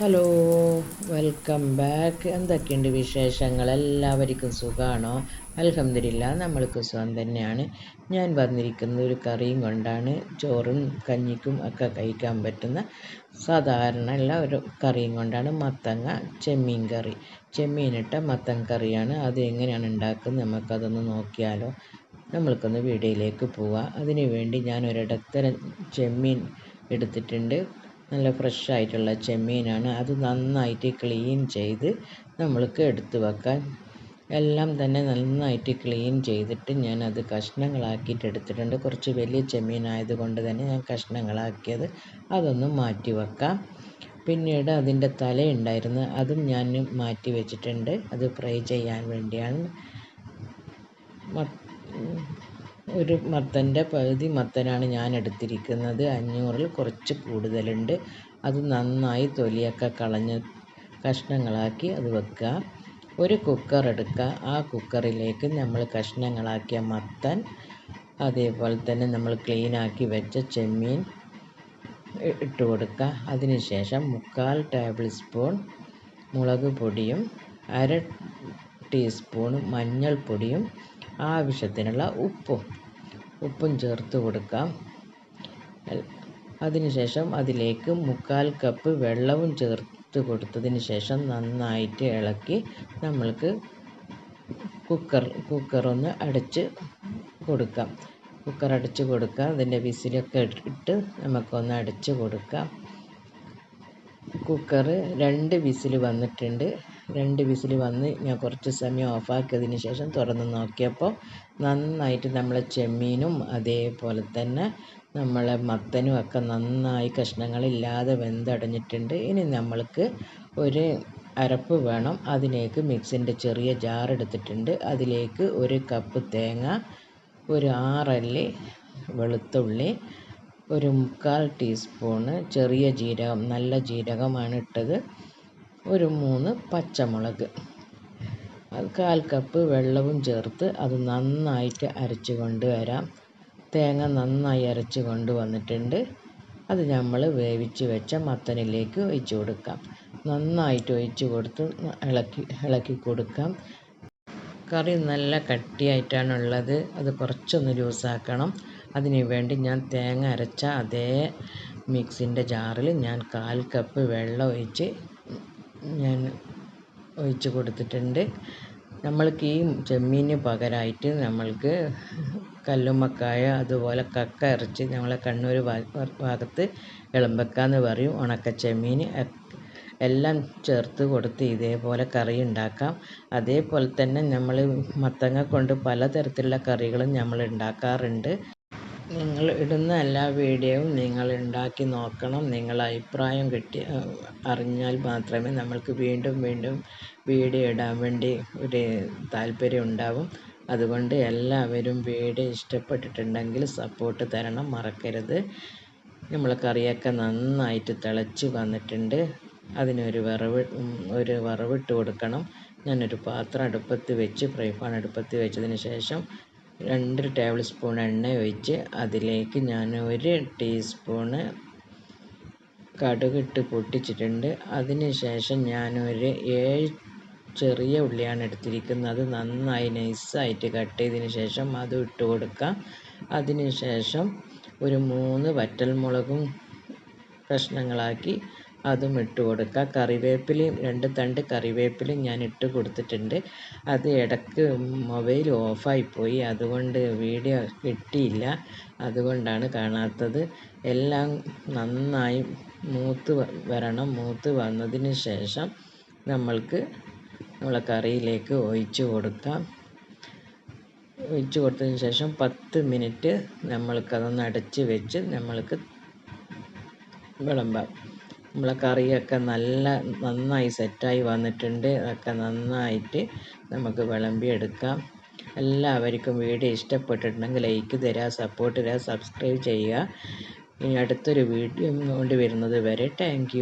Hello welcome back എന്തൊക്കെയുണ്ട് വിശേഷങ്ങൾ? എല്ലാവർക്കും സുഖമാണോ അലഹമില്ല നമ്മൾക്ക് സുഖം തന്നെയാണ്. ഞാൻ വന്നിരിക്കുന്ന ഒരു കറിയും കൊണ്ടാണ് ചോറും കഞ്ഞിക്കും ഒക്കെ കഴിക്കാൻ പറ്റുന്ന സാധാരണ ഉള്ള ഒരു കറിയും കൊണ്ടാണ് മത്തങ്ങ ചെമ്മീൻ കറി. ചെമ്മീനിട്ട മത്തങ്ങ കറിയാണ്. അത് എങ്ങനെയാണ് ഉണ്ടാക്കുന്നത് നമുക്കതൊന്ന് നോക്കിയാലോ. നമ്മൾക്കൊന്ന് വീഡിയോയിലേക്ക് പോവാം. അതിനു വേണ്ടി ഞാൻ ഒരിടത്തരം ചെമ്മീൻ എടുത്തിട്ടുണ്ട്. നല്ല ഫ്രഷ് ആയിട്ടുള്ള ചെമ്മീനാണ്. അത് നന്നായിട്ട് ക്ലീൻ ചെയ്ത് നമ്മൾക്ക് എടുത്തു വെക്കാൻ. എല്ലാം തന്നെ നന്നായിട്ട് ക്ലീൻ ചെയ്തിട്ട് ഞാൻ അത് കഷ്ണങ്ങളാക്കിയിട്ട് എടുത്തിട്ടുണ്ട്. കുറച്ച് വലിയ ചെമ്മീനായത് ആയതുകൊണ്ട് തന്നെ ഞാൻ കഷ്ണങ്ങളാക്കിയത് അതൊന്ന് മാറ്റി വെക്കാം. പിന്നീട് അതിന്റെ തലയുണ്ടായിരുന്നു അതും ഞാൻ മാറ്റി വെച്ചിട്ടുണ്ട്. അത് ഫ്രൈ ചെയ്യാൻ വേണ്ടിയാണ്. ഒരു മത്തന്റെ പകുതി മത്തനാണ് ഞാൻ എടുത്തിരിക്കുന്നത്. അഞ്ഞൂറിൽ കുറച്ച് കൂടുതലുണ്ട്. അത് നന്നായി തൊലിയൊക്കെ കളഞ്ഞ് കഷ്ണങ്ങളാക്കി അത് വെക്കുക. ഒരു കുക്കർ എടുക്കുക. ആ കുക്കറിലേക്ക് നമ്മൾ കഷ്ണങ്ങളാക്കിയ മത്തൻ അതേപോലെ തന്നെ നമ്മൾ ക്ലീനാക്കി വെച്ച ചെമ്മീൻ ഇട്ട് കൊടുക്കുക. അതിനുശേഷം മുക്കാൽ ടേബിൾ സ്പൂൺ മുളക് പൊടിയും അര ടീസ്പൂൺ മഞ്ഞൾപ്പൊടിയും ആവശ്യത്തിനുള്ള ഉപ്പും ഉപ്പും ചേർത്ത് കൊടുക്കാം. അതിനുശേഷം അതിലേക്ക് മുക്കാൽ കപ്പ് വെള്ളവും ചേർത്ത് കൊടുത്തതിന് ശേഷം നന്നായിട്ട് ഇളക്കി നമ്മൾക്ക് കുക്കർ കുക്കറൊന്ന് അടച്ച് കൊടുക്കാം. കുക്കർ അടച്ച് കൊടുക്കാം. അതിന്റെ വിസിലൊക്കെ ഇട്ട് നമുക്കൊന്ന് അടച്ച് കൊടുക്കാം. കുക്കർ രണ്ട് വിസിൽ വന്നിട്ടുണ്ട്. രണ്ട് വിസിൽ വന്ന് ഞാൻ കുറച്ച് സമയം ഓഫാക്കിയതിന് ശേഷം തുറന്ന് നോക്കിയപ്പോൾ നന്നായിട്ട് നമ്മളെ ചെമ്മീനും അതേപോലെ തന്നെ നമ്മളെ മത്തനും ഒക്കെ നന്നായി കഷ്ണങ്ങളില്ലാതെ വെന്തടഞ്ഞിട്ടുണ്ട്. ഇനി നമ്മൾക്ക് ഒരു അരപ്പ് വേണം. അതിലേക്ക് മിക്സിന്റെ ചെറിയ ജാർ എടുത്തിട്ടുണ്ട്. അതിലേക്ക് ഒരു കപ്പ് തേങ്ങ ഒരു ആറല്ലി വെളുത്തുള്ളി ഒരു മുക്കാൽ ടീസ്പൂണ് ചെറിയ ജീരകം നല്ല ജീരകമാണ് ഇട്ടത്. ഒരു മൂന്ന് പച്ചമുളക്. അത് കാൽ കപ്പ് വെള്ളവും ചേർത്ത് അത് നന്നായിട്ട് അരച്ച് കൊണ്ടുവരാം. തേങ്ങ നന്നായി അരച്ച് കൊണ്ടുവന്നിട്ടുണ്ട്. അത് നമ്മൾ വേവിച്ച് വെച്ച മത്തനിലേക്ക് ഒഴിച്ച് കൊടുക്കാം. നന്നായിട്ട് ഒഴിച്ച് കൊടുത്ത് ഇളക്കി ഇളക്കി കൊടുക്കാം. കറി നല്ല കട്ടിയായിട്ടാണുള്ളത് അത് കുറച്ചൊന്ന് ലൂസാക്കണം. അതിന് വേണ്ടി ഞാൻ തേങ്ങ അരച്ച അതേ മിക്സിന്റെ ജാറിൽ ഞാൻ കാൽ കപ്പ് വെള്ളം ഒഴിച്ച് ഞാൻ ഒഴിച്ച് കൊടുത്തിട്ടുണ്ട്. നമ്മൾക്ക് ഈ ചെമ്മീന് പകരമായിട്ട് നമ്മൾക്ക് കല്ലുമ്മക്കായ അതുപോലെ കക്ക ഇറച്ചി നമ്മളെ കണ്ണൂർ ഭാഗത്ത് എളമ്പക്ക എന്ന് പറയും. ഉണക്ക ചെമ്മീൻ എല്ലാം ചേർത്ത് കൊടുത്ത് ഇതേപോലെ കറി ഉണ്ടാക്കാം. അതേപോലെ തന്നെ നമ്മൾ മത്തങ്ങ കൊണ്ട് പലതരത്തിലുള്ള കറികളും നമ്മൾ ഉണ്ടാക്കാറുണ്ട്. നിങ്ങൾ ഇടുന്ന എല്ലാ വീഡിയോയും നിങ്ങൾ ഉണ്ടാക്കി നോക്കണം. നിങ്ങളെ അഭിപ്രായം കിട്ടി അറിഞ്ഞാൽ മാത്രമേ നമ്മൾക്ക് വീണ്ടും വീണ്ടും വീഡിയോ ഇടാൻ വേണ്ടി ഒരു താല്പര്യം ഉണ്ടാവും. അതുകൊണ്ട് എല്ലാവരും വീഡിയോ ഇഷ്ടപ്പെട്ടിട്ടുണ്ടെങ്കിൽ സപ്പോർട്ട് തരണം. മറക്കരുത്. നമ്മൾ കറിയൊക്കെ നന്നായിട്ട് തിളച്ച് വന്നിട്ടുണ്ട്. അതിനൊരു വറവ് ഒരു വറവിട്ട് കൊടുക്കണം. ഞാനൊരു പാത്രം അടുപ്പത്ത് വെച്ച് ഫ്രൈ പാൻ അടുപ്പത്ത് വെച്ചതിന് ശേഷം രണ്ട് ടേബിൾ സ്പൂൺ എണ്ണ ഒഴിച്ച് അതിലേക്ക് ഞാൻ ഒരു ടീസ്പൂണ് കടുകിട്ട് പൊട്ടിച്ചിട്ടുണ്ട്. അതിന് ശേഷം ഞാനൊരു ഏഴ് ചെറിയ ഉള്ളിയാണ് എടുത്തിരിക്കുന്നത്. നന്നായി നൈസായിട്ട് കട്ട് ചെയ്തതിന് ശേഷം അത് ഇട്ട് കൊടുക്കാം. അതിന് ശേഷം ഒരു മൂന്ന് വറ്റൽമുളകും കഷ്ണങ്ങളാക്കി അതും ഇട്ട് കൊടുക്കുക. കറിവേപ്പിലയും രണ്ട് തണ്ട് കറിവേപ്പിലയും ഞാൻ ഇട്ട് കൊടുത്തിട്ടുണ്ട്. അത് ഇടയ്ക്ക് മൊബൈൽ ഓഫായിപ്പോയി അതുകൊണ്ട് വീഡിയോ കിട്ടിയില്ല. അതുകൊണ്ടാണ് കാണാത്തത്. എല്ലാം നന്നായി മൂത്ത് വരണം. മൂത്ത് വന്നതിന് ശേഷം നമ്മൾക്ക് നമ്മളെ കറിയിലേക്ക് ഒഴിച്ച് കൊടുക്കാം. ഒഴിച്ച് കൊടുത്തതിന് ശേഷം പത്ത് മിനിറ്റ് നമ്മൾക്കതൊന്ന് അടച്ച് വെച്ച് നമ്മൾക്ക് വിളമ്പാം. നമ്മളെ കറിയൊക്കെ നല്ല നന്നായി സെറ്റായി വന്നിട്ടുണ്ട്. അതൊക്കെ നന്നായിട്ട് നമുക്ക് വിളമ്പി എടുക്കാം എല്ലാവർക്കും വീഡിയോ ഇഷ്ടപ്പെട്ടിട്ടുണ്ടെങ്കിൽ ലൈക്ക് തരിക സപ്പോർട്ട് തരിക സബ്സ്ക്രൈബ് ചെയ്യുക. ഇനി അടുത്തൊരു വീഡിയോ കൊണ്ട് വരുന്നത് വരെ താങ്ക്